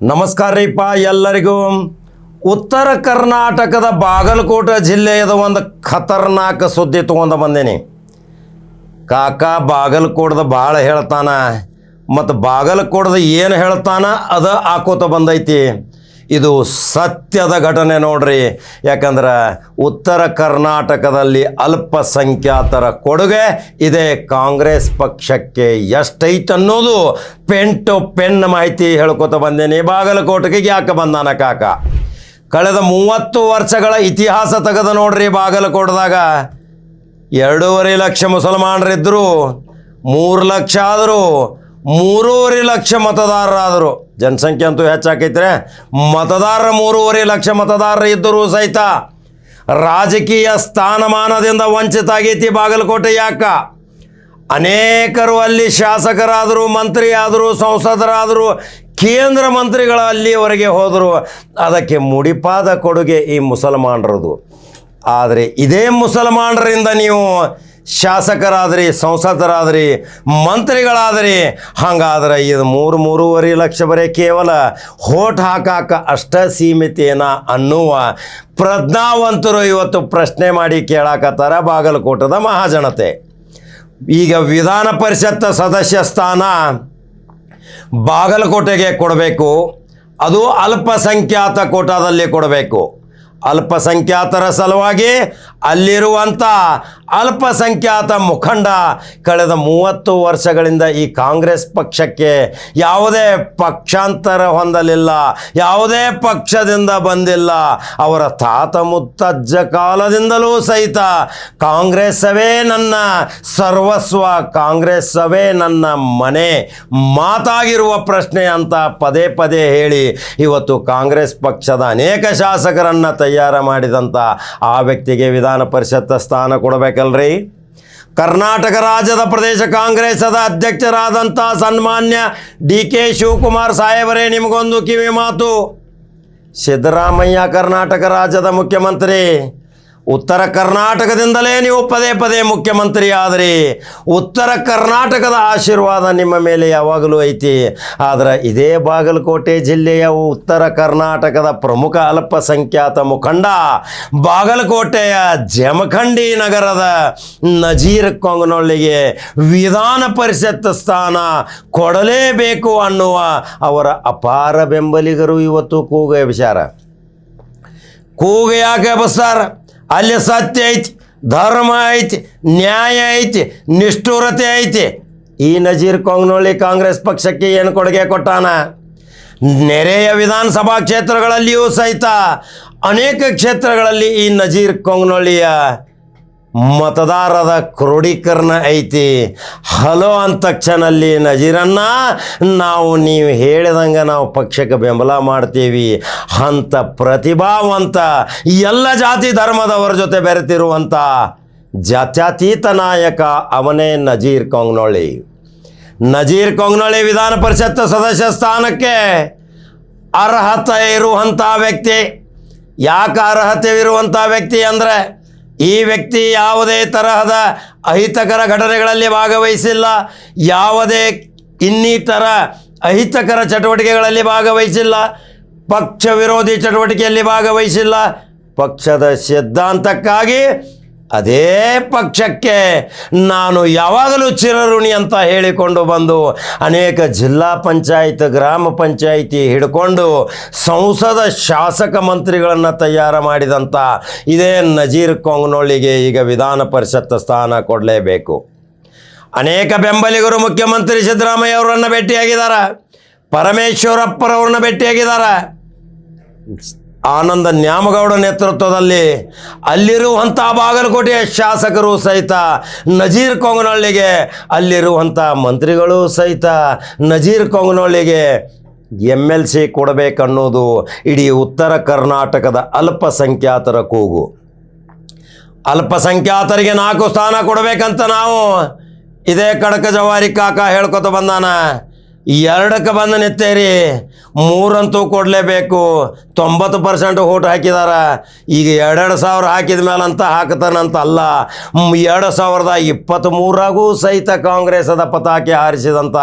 ನಮಸ್ಕಾರ ರೀಪ್ಪ ಎಲ್ಲರಿಗೂ. ಉತ್ತರ ಕರ್ನಾಟಕದ ಬಾಗಲಕೋಟೆ ಜಿಲ್ಲೆಯದ ಒಂದು ಖತರ್ನಾಕ್ ಸುದ್ದಿ ತೊಗೊಂಡು ಬಂದೇನಿ. ಕಾಕ ಬಾಗಲಕೋಟದ ಭಾಳ ಹೇಳ್ತಾನ, ಮತ್ತು ಬಾಗಲಕೋಟದ ಏನು ಹೇಳ್ತಾನ ಅದು ಹಾಕೋತ ಬಂದೈತಿ. ಇದು ಸತ್ಯದ ಘಟನೆ ನೋಡ್ರಿ. ಯಾಕಂದ್ರೆ ಉತ್ತರ ಕರ್ನಾಟಕದಲ್ಲಿ ಅಲ್ಪಸಂಖ್ಯಾತರ ಕೊಡುಗೆ, ಇದೆ ಕಾಂಗ್ರೆಸ್ ಪಕ್ಷಕ್ಕೆ ಎಷ್ಟೈತೆ ಅನ್ನೋದು ಪೆನ್ ಟು ಪೆನ್ ಮಾಹಿತಿ ಹೇಳ್ಕೊತ ಬಂದೇನಿ. ಬಾಗಲಕೋಟೆಗೆ ಯಾಕೆ ಬಂದಾನ ಕಾಕ? ಕಳೆದ ಮೂವತ್ತು ವರ್ಷಗಳ ಇತಿಹಾಸ ತೆಗೆದು ನೋಡ್ರಿ ಬಾಗಲಕೋಟದಾಗ. ಎರಡೂವರೆ ಲಕ್ಷ ಮುಸಲ್ಮಾನರಿದ್ದರು ಮೂರು ಲಕ್ಷ ಆದರು ಮೂರುವರೆ ಲಕ್ಷ ಮತದಾರರಾದರು. ಜನಸಂಖ್ಯೆ ಅಂತೂ ಹೆಚ್ಚಾಕೈತ್ರೆ, ಮತದಾರರ ಮೂರುವರೆ ಲಕ್ಷ ಮತದಾರರು ಇದ್ದರೂ ಸಹಿತ ರಾಜಕೀಯ ಸ್ಥಾನಮಾನದಿಂದ ವಂಚಿತ ಆಗೈತಿ ಬಾಗಲಕೋಟೆ ಯಾಕ? ಅನೇಕರು ಅಲ್ಲಿ ಶಾಸಕರಾದರು ಮಂತ್ರಿ ಆದರೂ ಸಂಸದರಾದರು, ಕೇಂದ್ರ ಮಂತ್ರಿಗಳ ಅಲ್ಲಿವರೆಗೆ ಹೋದರು. ಅದಕ್ಕೆ ಮುಡಿಪಾದ ಕೊಡುಗೆ ಈ ಮುಸಲ್ಮಾನರದು. ಆದರೆ ಇದೇ ಮುಸಲ್ಮಾನರಿಂದ ನೀವು ಶಾಸಕರಾದ್ರಿ, ಸಂಸದರಾದ್ರಿ, ಮಂತ್ರಿಗಳಾದ್ರಿ, ಹಂಗಾದ್ರೆ ಇದು ಮೂರು ಮೂರುವರೆ ಲಕ್ಷ ಬರೀ ಕೇವಲ ಹೋಟ್ ಹಾಕಾಕ ಅಷ್ಟ ಸೀಮಿತೇನ ಅನ್ನುವ ಪ್ರಜ್ಞಾವಂತರು ಇವತ್ತು ಪ್ರಶ್ನೆ ಮಾಡಿ ಕೇಳಾಕತ್ತಾರ ಬಾಗಲಕೋಟದ ಮಹಾಜನತೆ. ಈಗ ವಿಧಾನ ಪರಿಷತ್ ಸದಸ್ಯ ಸ್ಥಾನ ಬಾಗಲಕೋಟೆಗೆ ಕೊಡಬೇಕು. ಅದು ಅಲ್ಪಸಂಖ್ಯಾತ ಕೋಟಾದಲ್ಲಿ ಕೊಡಬೇಕು. ಅಲ್ಪಸಂಖ್ಯಾತರ ಸಲುವಾಗಿ ಅಲ್ಲಿರುವಂಥ ಅಲ್ಪಸಂಖ್ಯಾತ ಮುಖಂಡ ಕಳೆದ ಮೂವತ್ತು ವರ್ಷಗಳಿಂದ ಈ ಕಾಂಗ್ರೆಸ್ ಪಕ್ಷಕ್ಕೆ ಯಾವುದೇ ಪಕ್ಷಾಂತರ ಹೊಂದಲಿಲ್ಲ, ಯಾವುದೇ ಪಕ್ಷದಿಂದ ಬಂದಿಲ್ಲ. ಅವರ ತಾತ ಮುತ್ತಜ್ಜ ಕಾಲದಿಂದಲೂ ಸಹಿತ ಕಾಂಗ್ರೆಸ್ಸವೇ ನನ್ನ ಸರ್ವಸ್ವ, ಕಾಂಗ್ರೆಸ್ಸವೇ ನನ್ನ ಮನೆ ಮಾತಾಗಿರುವ ಪ್ರಶ್ನೆ ಅಂತ ಪದೇ ಪದೇ ಹೇಳಿ ಇವತ್ತು ಕಾಂಗ್ರೆಸ್ ಪಕ್ಷದ ಅನೇಕ ಶಾಸಕರನ್ನು ತಯಾರು ಮಾಡಿದಂಥ ಆ ವ್ಯಕ್ತಿಗೆ ವಿಧಾನ ಪರಿಷತ್ ಸ್ಥಾನ ಕೊಡಬೇಕಲ್ರಿ? ಕರ್ನಾಟಕ ರಾಜ್ಯದ ಪ್ರದೇಶ ಕಾಂಗ್ರೆಸದ ಅಧ್ಯಕ್ಷರಾದಂಥ ಸನ್ಮಾನ್ಯ ಡಿ ಕೆ ಶಿವಕುಮಾರ್ ಸಾಹೇಬರೇ, ನಿಮಗೊಂದು ಕಿವಿ ಮಾತು. ಸಿದ್ದರಾಮಯ್ಯ ಕರ್ನಾಟಕ ರಾಜ್ಯದ ಮುಖ್ಯಮಂತ್ರಿ. ಉತ್ತರ ಕರ್ನಾಟಕದಿಂದಲೇ ನೀವು ಪದೇ ಪದೇ ಮುಖ್ಯಮಂತ್ರಿ ಆದರೆ ಉತ್ತರ ಕರ್ನಾಟಕದ ಆಶೀರ್ವಾದ ನಿಮ್ಮ ಮೇಲೆ ಯಾವಾಗಲೂ ಐತಿ. ಆದರೆ ಇದೇ ಬಾಗಲಕೋಟೆ ಜಿಲ್ಲೆಯ ಉತ್ತರ ಕರ್ನಾಟಕದ ಪ್ರಮುಖ ಅಲ್ಪಸಂಖ್ಯಾತ ಮುಖಂಡ ಬಾಗಲಕೋಟೆಯ ಜಮಖಂಡಿ ನಗರದ ನಜೀರ್ ಕೊಂಗನೊಳ್ಳಿಗೆ ವಿಧಾನ ಪರಿಷತ್ ಸ್ಥಾನ ಕೊಡಲೇಬೇಕು ಅನ್ನುವ ಅವರ ಅಪಾರ ಬೆಂಬಲಿಗರು ಇವತ್ತು ಕೂಗ ವಿಚಾರ ಕೂಗ ಯಾಕೆ ಅಲ್ಲಿ ಸತ್ಯ ಐತಿ, ಧರ್ಮ ಐತಿ, ನ್ಯಾಯ ಐತಿ, ನಿಷ್ಠುರತೆ ಐತಿ. ಈ ನಜೀರ್ ಕೊಂಗ್ನೊಳ್ಳಿ ಕಾಂಗ್ರೆಸ್ ಪಕ್ಷಕ್ಕೆ ಏನು ಕೊಡುಗೆ ಕೊಟ್ಟಾನ? ನೆರೆಯ ವಿಧಾನಸಭಾ ಕ್ಷೇತ್ರಗಳಲ್ಲಿಯೂ ಸಹಿತ ಅನೇಕ ಕ್ಷೇತ್ರಗಳಲ್ಲಿ ಈ ನಜೀರ್ ಕೊಂಗ್ನೊಳ್ಳಿಯ ಮತದಾರರ ಕ್ರೋಢೀಕರಣ ಐತಿ. ಹಲೋ ಅಂತಕ್ಷನ ಅಲ್ಲಿ ನಜೀರನ್ನ ನಾವು ನೀವು ಹೇಳಿದಂಗೆ ನಾವು ಪಕ್ಷಕ್ಕೆ ಬೆಂಬಲ ಮಾಡ್ತೀವಿ. ಅಂಥ ಪ್ರತಿಭಾವಂತ, ಎಲ್ಲ ಜಾತಿ ಧರ್ಮದವರ ಜೊತೆ ಬೆರೆತಿರುವಂಥ ಜಾತ್ಯತೀತ ನಾಯಕ ಅವನೇ ನಜೀರ್ ಕೊಂಗ್ನೊಳ್ಳಿ. ನಜೀರ್ ಕೊಂಗ್ನೊಳ್ಳಿ ವಿಧಾನ ಪರಿಷತ್ ಸದಸ್ಯ ಸ್ಥಾನಕ್ಕೆ ಅರ್ಹತೆ ಇರುವಂಥ ವ್ಯಕ್ತಿ. ಯಾಕೆ ಅರ್ಹತೆ ಇರುವಂಥ ವ್ಯಕ್ತಿ ಅಂದರೆ ಈ ವ್ಯಕ್ತಿ ಯಾವುದೇ ತರಹದ ಅಹಿತಕರ ಘಟನೆಗಳಲ್ಲಿ ಭಾಗವಹಿಸಿಲ್ಲ, ಯಾವುದೇ ಇನ್ನಿತರ ಅಹಿತಕರ ಚಟುವಟಿಕೆಗಳಲ್ಲಿ ಭಾಗವಹಿಸಿಲ್ಲ, ಪಕ್ಷ ವಿರೋಧಿ ಚಟುವಟಿಕೆಯಲ್ಲಿ ಭಾಗವಹಿಸಿಲ್ಲ. ಪಕ್ಷದ ಸಿದ್ಧಾಂತಕ್ಕಾಗಿ ಅದೇ ಪಕ್ಷಕ್ಕೆ ನಾನು ಯಾವಾಗಲೂ ಚಿರಋಣಿ ಅಂತ ಹೇಳಿಕೊಂಡು ಬಂದು ಅನೇಕ ಜಿಲ್ಲಾ ಪಂಚಾಯತ್, ಗ್ರಾಮ ಪಂಚಾಯಿತಿ ಹಿಡ್ಕೊಂಡು ಸಂಸದ, ಶಾಸಕ ಮಂತ್ರಿಗಳನ್ನು ತಯಾರು ಮಾಡಿದಂಥ ಇದೇ ನಜೀರ್ ಕೊಂಗ್ನೊಳ್ಳಿಗೆ ಈಗ ವಿಧಾನ ಪರಿಷತ್ ಸ್ಥಾನ ಕೊಡಲೇಬೇಕು. ಅನೇಕ ಬೆಂಬಲಿಗರು ಮುಖ್ಯಮಂತ್ರಿ ಸಿದ್ದರಾಮಯ್ಯ ಅವರನ್ನು ಭೇಟಿಯಾಗಿದ್ದಾರೆ. ಪರಮೇಶ್ವರಪ್ಪರವ್ರನ್ನ ಭೇಟಿಯಾಗಿದ್ದಾರೆ. ಆನಂದ ನ್ಯಾಮಗೌಡ ನೇತೃತ್ವದಲ್ಲಿ ಅಲ್ಲಿರುವಂಥ ಬಾಗಲಕೋಟೆಯ ಶಾಸಕರು ಸಹಿತ ನಜೀರ್ ಕೊಂಗನಹಳ್ಳಿಗೆ ಅಲ್ಲಿರುವಂಥ ಮಂತ್ರಿಗಳು ಸಹಿತ ನಜೀರ್ ಕೊಂಗನಹಳ್ಳಿಗೆ ಎಂ ಎಲ್ ಸಿ ಕೊಡಬೇಕನ್ನೋದು ಇಡೀ ಉತ್ತರ ಕರ್ನಾಟಕದ ಅಲ್ಪಸಂಖ್ಯಾತರ ಕೂಗು. ಅಲ್ಪಸಂಖ್ಯಾತರಿಗೆ ನಾಲ್ಕು ಸ್ಥಾನ ಕೊಡಬೇಕಂತ ನಾವು ಇದೇ ಕಡಕ ಜವಾರಿ ಕಾಕ ಹೇಳ್ಕೊತ ಬಂದಾನ. ಎರಡಕ್ಕೆ ಬಂದು ನಿತ್ತೇರಿ. ಮೂರಂತೂ ಕೊಡಲೇಬೇಕು. ತೊಂಬತ್ತು ಪರ್ಸೆಂಟ್ ಓಟ್ ಹಾಕಿದಾರ. ಈಗ ಎರಡೆರಡು ಸಾವಿರ ಹಾಕಿದ ಮೇಲೆ ಅಂತ ಹಾಕ್ತಾನಂತ ಅಲ್ಲ. ಎರಡು ಸಾವಿರದ ಇಪ್ಪತ್ತ್ಮೂರಾಗೂ ಸಹಿತ ಕಾಂಗ್ರೆಸ್ದ ಪತಾಕೆ ಹಾರಿಸಿದಂಥ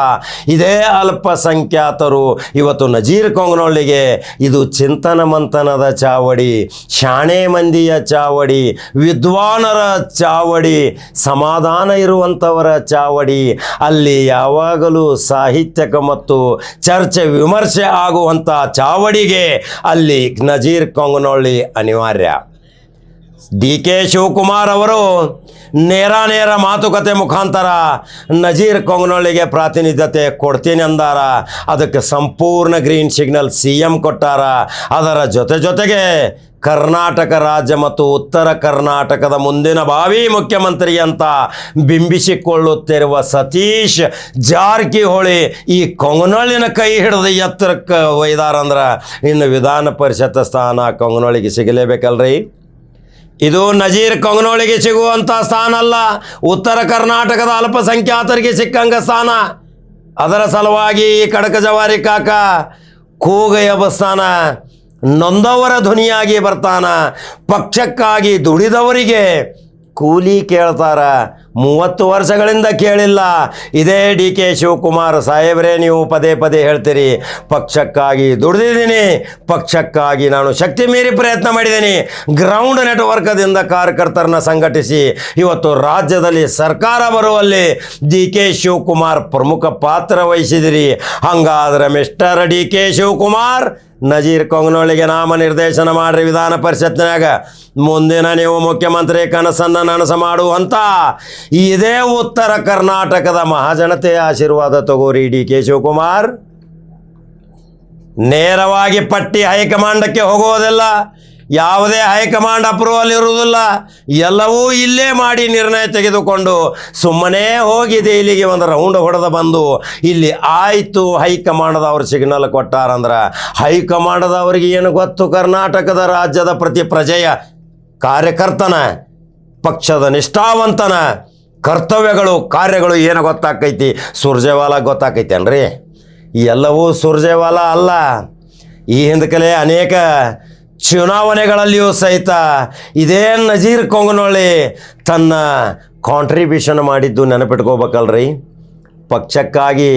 ಇದೇ ಅಲ್ಪಸಂಖ್ಯಾತರು. ಇವತ್ತು ನಜೀರ್ ಕೊಂಗನೊಳ್ಳಿಗೆ ಇದು ಚಿಂತನ ಮಂಥನದ ಚಾವಡಿ, ಶಾಣೆ ಮಂದಿಯ ಚಾವಡಿ, ವಿದ್ವಾನರ ಚಾವಡಿ, ಸಮಾಧಾನ ಇರುವಂಥವರ ಚಾವಡಿ. ಅಲ್ಲಿ ಯಾವಾಗಲೂ ಸಾಹಿತ್ಯಕ ಮತ್ತು ಚರ್ಚೆ ವಿಮರ್ಶೆ ಆಗುವಂಥ ಚಾವಡಿಗೆ ಅಲ್ಲಿ ನಜೀರ್ ಕೊಂಗನೊಳ್ಳಿ ಅನಿವಾರ್ಯ. ಡಿ ಕೆ ಶಿವಕುಮಾರ್ ಅವರು ನೇರ ನೇರ ಮಾತುಕತೆ ಮುಖಾಂತರ ನಜೀರ್ ಕೊಂಗನೊಳ್ಳಿಗೆ ಪ್ರಾತಿನಿಧ್ಯತೆ ಕೊಡ್ತೀನಿ ಅಂದಾರ. ಅದಕ್ಕೆ ಸಂಪೂರ್ಣ ಗ್ರೀನ್ ಸಿಗ್ನಲ್ ಸಿ ಎಂ ಕೊಟ್ಟಾರ. ಅದರ ಜೊತೆ ಜೊತೆಗೆ ಕರ್ನಾಟಕ ರಾಜ್ಯ ಮತ್ತು ಉತ್ತರ ಕರ್ನಾಟಕದ ಮುಂದಿನ ಭಾವಿ ಮುಖ್ಯಮಂತ್ರಿ ಅಂತ ಬಿಂಬಿಸಿಕೊಳ್ಳುತ್ತಿರುವ ಸತೀಶ್ ಜಾರಕಿಹೊಳಿ ಈ ಕೊಂಗನೊಳಿನ ಕೈ ಹಿಡಿದು ಎತ್ತರಕ್ಕೆ ಒಯ್ದಾರಂದ್ರೆ ಇನ್ನು ವಿಧಾನ ಪರಿಷತ್ ಸ್ಥಾನ ಕೊಂಗ್ನೊಳ್ಳಿಗೆ ಸಿಗಲೇಬೇಕಲ್ರಿ? ಇದು ನಜೀರ್ ಕೊಂಗನೊಳಿಗೆ ಸಿಗುವಂಥ ಸ್ಥಾನ ಅಲ್ಲ. ಉತ್ತರ ಕರ್ನಾಟಕದ ಅಲ್ಪಸಂಖ್ಯಾತರಿಗೆ ಸಿಕ್ಕಂಗ ಸ್ಥಾನ. ಅದರ ಸಲುವಾಗಿ ಈ ಕಡಕ ಜವಾರಿ ಕಾಕ ಕೂಗೆಯ ಬಸ್ತಾನ. ನೊಂದವರ ಧ್ವನಿಯಾಗಿ ಬರ್ತಾನ. ಪಕ್ಷಕ್ಕಾಗಿ ದುಡಿದವರಿಗೆ ಕೂಲಿ ಕೇಳ್ತಾರ. ಮೂವತ್ತು ವರ್ಷಗಳಿಂದ ಕೇಳಿಲ್ಲ. ಇದೇ ಡಿ ಕೆ ಶಿವಕುಮಾರ್ ಸಾಹೇಬ್ರೇ, ನೀವು ಪದೇ ಪದೇ ಹೇಳ್ತೀರಿ, ಪಕ್ಷಕ್ಕಾಗಿ ದುಡಿದಿದ್ದೀನಿ, ಪಕ್ಷಕ್ಕಾಗಿ ನಾನು ಶಕ್ತಿ ಮೀರಿ ಪ್ರಯತ್ನ ಮಾಡಿದ್ದೀನಿ. ಗ್ರೌಂಡ್ ನೆಟ್ವರ್ಕದಿಂದ ಕಾರ್ಯಕರ್ತರನ್ನ ಸಂಘಟಿಸಿ, ಇವತ್ತು ರಾಜ್ಯದಲ್ಲಿ ಸರ್ಕಾರ ಬರುವಲ್ಲಿ ಡಿ ಕೆ ಶಿವಕುಮಾರ್ ಪ್ರಮುಖ ಪಾತ್ರ ವಹಿಸಿದಿರಿ. ಹಂಗಾದ್ರೆ mister D K Shivakumar, Nazeer ಕೊಂಗ್ನೊಳಿಗೆ ನಾಮ ನಿರ್ದೇಶನ ಮಾಡ್ರಿ ವಿಧಾನ ಪರಿಷತ್ನಾಗ ಮುಂದಿನ ನೀವು ಮುಖ್ಯಮಂತ್ರಿ ಕನಸನ್ನು ನನಸ ಮಾಡುವಂತ ಇದೇ ಉತ್ತರ ಕರ್ನಾಟಕದ ಮಹಾಜನತೆಯ ಆಶೀರ್ವಾದ ತಗೋರಿ ಡಿ ಕೆ ಶಿವಕುಮಾರ್ ನೇರವಾಗಿ ಪಟ್ಟಿ ಹೈಕಮಾಂಡಕ್ಕೆ ಹೋಗುವುದಿಲ್ಲ ಯಾವುದೇ ಹೈಕಮಾಂಡ್ ಅಪ್ರೂವಲ್ ಇರುವುದಿಲ್ಲ, ಎಲ್ಲವೂ ಇಲ್ಲೇ ಮಾಡಿ ನಿರ್ಣಯ ತೆಗೆದುಕೊಂಡು ಸುಮ್ಮನೆ ಹೋಗಿದೆ ಇಲ್ಲಿಗೆ ಒಂದು ರೌಂಡ್ ಹೊಡೆದ ಬಂದು ಇಲ್ಲಿ ಆಯಿತು ಹೈಕಮಾಂಡದವ್ರು ಸಿಗ್ನಲ್ ಕೊಟ್ಟಾರಂದ್ರೆ ಹೈಕಮಾಂಡದವ್ರಿಗೆ ಏನು ಗೊತ್ತು? ಕರ್ನಾಟಕದ ರಾಜ್ಯದ ಪ್ರತಿ ಪ್ರಜೆಯ ಕಾರ್ಯಕರ್ತನ, ಪಕ್ಷದ ನಿಷ್ಠಾವಂತನ ಕರ್ತವ್ಯಗಳು, ಕಾರ್ಯಗಳು ಏನು ಗೊತ್ತಾಕೈತಿ? ಸುರ್ಜೇವಾಲ ಈ ಎಲ್ಲವೂ ಸುರ್ಜೇವಾಲ ಅಲ್ಲ. ಈ ಹಿಂದಕಲೆ ಅನೇಕ ಚುನಾವಣೆಗಳಲ್ಲಿಯೂ ಸಹಿತ ಇದೇ ನಜೀರ್ ಕೊಂಗನೊಳ್ಳಿ ತನ್ನ ಕಾಂಟ್ರಿಬ್ಯೂಷನ್ ಮಾಡಿದ್ದು ನೆನಪಿಟ್ಕೋಬೇಕಲ್ರಿ? ಪಕ್ಷಕ್ಕಾಗಿ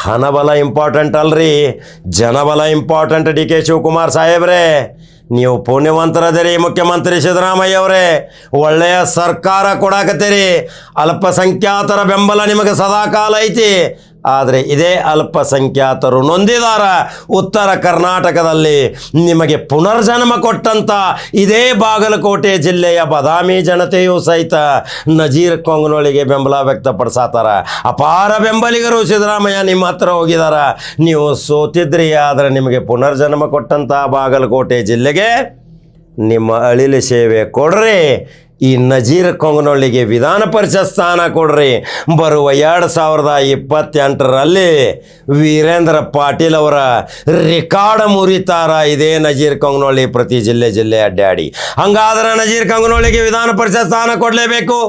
ಹಣಬಲ ಇಂಪಾರ್ಟೆಂಟ್ ಅಲ್ರಿ. ಜನಬಲ ಇಂಪಾರ್ಟೆಂಟ್ ಡಿ ಕೆ ಶಿವಕುಮಾರ್ ಸಾಹೇಬ್ರೆ. ನೀವು ಪುಣ್ಯವಂತರದಿರಿ ಮುಖ್ಯಮಂತ್ರಿ ಸಿದ್ದರಾಮಯ್ಯ ಅವರೇ ಒಳ್ಳೆಯ ಸರ್ಕಾರ ಕೊಡಾಕತ್ತೀರಿ. ಅಲ್ಪಸಂಖ್ಯಾತರ ಬೆಂಬಲ ನಿಮಗೆ ಸದಾಕಾಲ ಐತಿ. ಆದರೆ ಇದೇ ಅಲ್ಪಸಂಖ್ಯಾತರು ನೊಂದಿದಾರ ಉತ್ತರ ಕರ್ನಾಟಕದಲ್ಲಿ ನಿಮಗೆ ಪುನರ್ಜನ್ಮ ಕೊಟ್ಟಂಥ ಇದೇ ಬಾಗಲಕೋಟೆ ಜಿಲ್ಲೆಯ ಬದಾಮಿ ಜನತೆಯು ಸಹಿತ ನಜೀರ್ ಕೊಂಗನೊಳಿಗೆ ಬೆಂಬಲ ವ್ಯಕ್ತಪಡಿಸತ್ತಾರ ಅಪಾರ ಬೆಂಬಲಿಗರು ಸಿದ್ದರಾಮಯ್ಯ, ನಿಮ್ಮ ಹತ್ರ ಹೋಗಿದಾರ. ನೀವು ಸೋತಿದ್ರಿ, ಆದರೆ ನಿಮಗೆ ಪುನರ್ಜನ್ಮ ಕೊಟ್ಟಂಥ ಬಾಗಲಕೋಟೆ ಜಿಲ್ಲೆಗೆ ನಿಮ್ಮ ಅಳಿಲು ಸೇವೆ ಕೊಡ್ರಿ. ಈ ನಜೀರ್ ಕೊಂಗನೊಳ್ಳಿಗೆ ವಿಧಾನ ಪರಿಷತ್ ಸ್ಥಾನ ಕೊಡ್ರಿ. ಬರುವ ಎರಡು ಸಾವಿರದ ಇಪ್ಪತ್ತೆಂಟರಲ್ಲಿ ವೀರೇಂದ್ರ ಪಾಟೀಲ್ ಅವರ ರೆಕಾರ್ಡ್ ಮುರಿತಾರ ಇದೇ ನಜೀರ್ ಕೊಂಗನೊಳ್ಳಿ ಪ್ರತಿ ಜಿಲ್ಲೆ ಜಿಲ್ಲೆ ಅಡ್ಡಾಡಿ. ಹಂಗಾದ್ರೆ ನಜೀರ್ ಕೊಂಗನೊಳ್ಳಿಗೆ ವಿಧಾನ ಪರಿಷತ್ ಸ್ಥಾನ ಕೊಡಲೇಬೇಕು.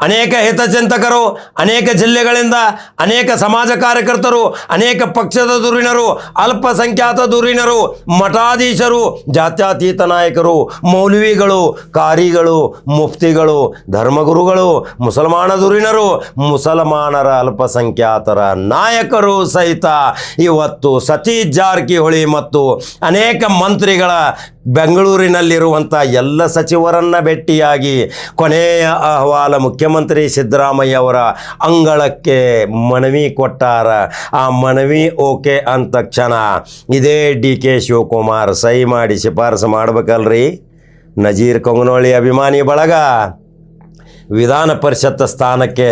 ಅನೇಕ ಹಿತಚಿಂತಕರು, ಅನೇಕ ಜಿಲ್ಲೆಗಳಿಂದ ಅನೇಕ ಸಮಾಜ ಕಾರ್ಯಕರ್ತರು, ಅನೇಕ ಪಕ್ಷದ ಧುರೀಣರು, ಅಲ್ಪಸಂಖ್ಯಾತ ಧುರೀಣರು, ಮಠಾಧೀಶರು, ಜಾತ್ಯತೀತ ನಾಯಕರು, ಮೌಲ್ವಿಗಳು, ಕಾರಿಗಳು, ಮುಫ್ತಿಗಳು, ಧರ್ಮಗುರುಗಳು, ಮುಸಲ್ಮಾನ ಧುರೀಣರು, ಮುಸಲ್ಮಾನರ ಅಲ್ಪಸಂಖ್ಯಾತರ ನಾಯಕರು ಸಹಿತ ಇವತ್ತು ಸತೀಶ್ ಜಾರಕಿಹೊಳಿ ಮತ್ತು ಅನೇಕ ಮಂತ್ರಿಗಳ ಬೆಂಗಳೂರಿನಲ್ಲಿರುವಂಥ ಎಲ್ಲ ಸಚಿವರನ್ನ ಭೇಟಿಯಾಗಿ ಕೊನೆಯ ಅಹವಾಲ ಮುಖ್ಯಮಂತ್ರಿ ಸಿದ್ದರಾಮಯ್ಯ ಅವರ ಅಂಗಳಕ್ಕೆ ಮನವಿ ಕೊಟ್ಟಾರ. ಆ ಮನವಿ ಓಕೆ ಅಂದ ತಕ್ಷಣ ಇದೇ ಡಿ ಕೆ ಶಿವಕುಮಾರ್ ಸಹಿ ಮಾಡಿ ಶಿಫಾರಸು ಮಾಡ್ಬೇಕಲ್ರಿ. ನಜೀರ್ ಕೊಂಗನೋಳಿ ಅಭಿಮಾನಿ ಬಳಗ ವಿಧಾನ ಪರಿಷತ್ ಸ್ಥಾನಕ್ಕೆ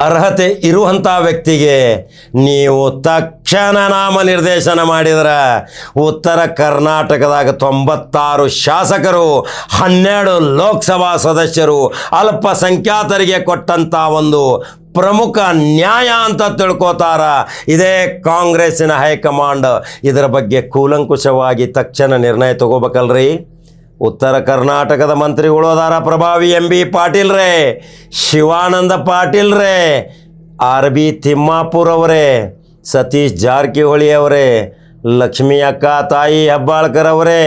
ಅರ್ಹತೆ ಇರುವಂಥ ವ್ಯಕ್ತಿಗೆ ನೀವು ತಕ್ಷಣ ನಾಮ ನಿರ್ದೇಶನ ಮಾಡಿದ್ರೆ ಉತ್ತರ ಕರ್ನಾಟಕದಾಗ ತೊಂಬತ್ತಾರು ಶಾಸಕರು, ಹನ್ನೆರಡು ಲೋಕಸಭಾ ಸದಸ್ಯರು, ಅಲ್ಪಸಂಖ್ಯಾತರಿಗೆ ಕೊಟ್ಟಂಥ ಒಂದು ಪ್ರಮುಖ ನ್ಯಾಯ ಅಂತ ತಿಳ್ಕೋತಾರ. ಇದೇ ಕಾಂಗ್ರೆಸ್ಸಿನ ಹೈಕಮಾಂಡ್. ಇದರ ಬಗ್ಗೆ ಕೂಲಂಕುಷವಾಗಿ ತಕ್ಷಣ ನಿರ್ಣಯ ತಗೋಬೇಕಲ್ರಿ? ಉತ್ತರ ಕರ್ನಾಟಕದ ಮಂತ್ರಿಗಳು ಅದಾರ ಪ್ರಭಾವಿ ಎಂ ಬಿ ಪಾಟೀಲ್ ರೇ, ಶಿವಾನಂದ ಪಾಟೀಲ್ ರೇ, ಆರ್ ಬಿ ತಿಮ್ಮಾಪುರ್ ಅವರೇ, ಸತೀಶ್ ಜಾರಕಿಹೊಳಿ ಅವರೇ, ಲಕ್ಷ್ಮಿ ಅಕ್ಕ ತಾಯಿ ಹೆಬ್ಬಾಳ್ಕರ್ ಅವರೇ,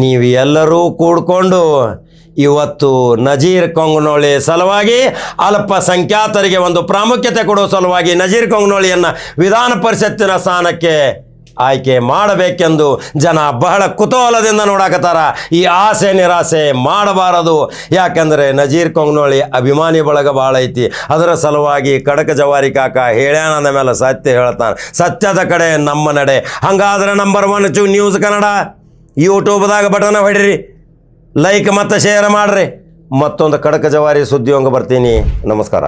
ನೀವು ಎಲ್ಲರೂ ಕೂಡ್ಕೊಂಡು ಇವತ್ತು ನಜೀರ್ ಕೊಂಗನೋಳಿ ಸಲುವಾಗಿ ಅಲ್ಪಸಂಖ್ಯಾತರಿಗೆ ಒಂದು ಪ್ರಾಮುಖ್ಯತೆ ಕೊಡೋ ಸಲುವಾಗಿ ನಜೀರ್ ಕೊಂಗನೋಳಿಯನ್ನು ವಿಧಾನ ಪರಿಷತ್ತಿನ ಸ್ಥಾನಕ್ಕೆ ಆಯ್ಕೆ ಮಾಡಬೇಕೆಂದು ಜನ ಬಹಳ ಕುತೂಹಲದಿಂದ ನೋಡಾಕತ್ತಾರ. ಈ ಆಸೆ ನಿರಾಸೆ ಮಾಡಬಾರದು. ಯಾಕಂದರೆ ನಜೀರ್ ಕೊಂಗ್ನೋಳಿ ಅಭಿಮಾನಿ ಬಳಗ ಭಾಳ ಐತಿ. ಅದರ ಸಲುವಾಗಿ ಕಡಕ ಜವಾರಿ ಕಾಕ ಹೇಳ್ಯಾನಂದ ಮೇಲೆ ಸತ್ಯ ಹೇಳ್ತಾನೆ. ಸತ್ಯದ ಕಡೆ ನಮ್ಮ ನಡೆ. ಹಂಗಾದ್ರೆ ನಂಬರ್ ಒನ್ ಚು ನ್ಯೂಸ್ ಕನ್ನಡ ಯೂಟ್ಯೂಬ್ದಾಗ ಬಟನ್ ಹೊಡಿರಿ. ಲೈಕ್ ಮತ್ತು ಶೇರ್ ಮಾಡಿರಿ. ಮತ್ತೊಂದು ಕಡಕ ಜವಾರಿ ಸುದ್ದಿ ಹಂಗೆ ಬರ್ತೀನಿ. ನಮಸ್ಕಾರ.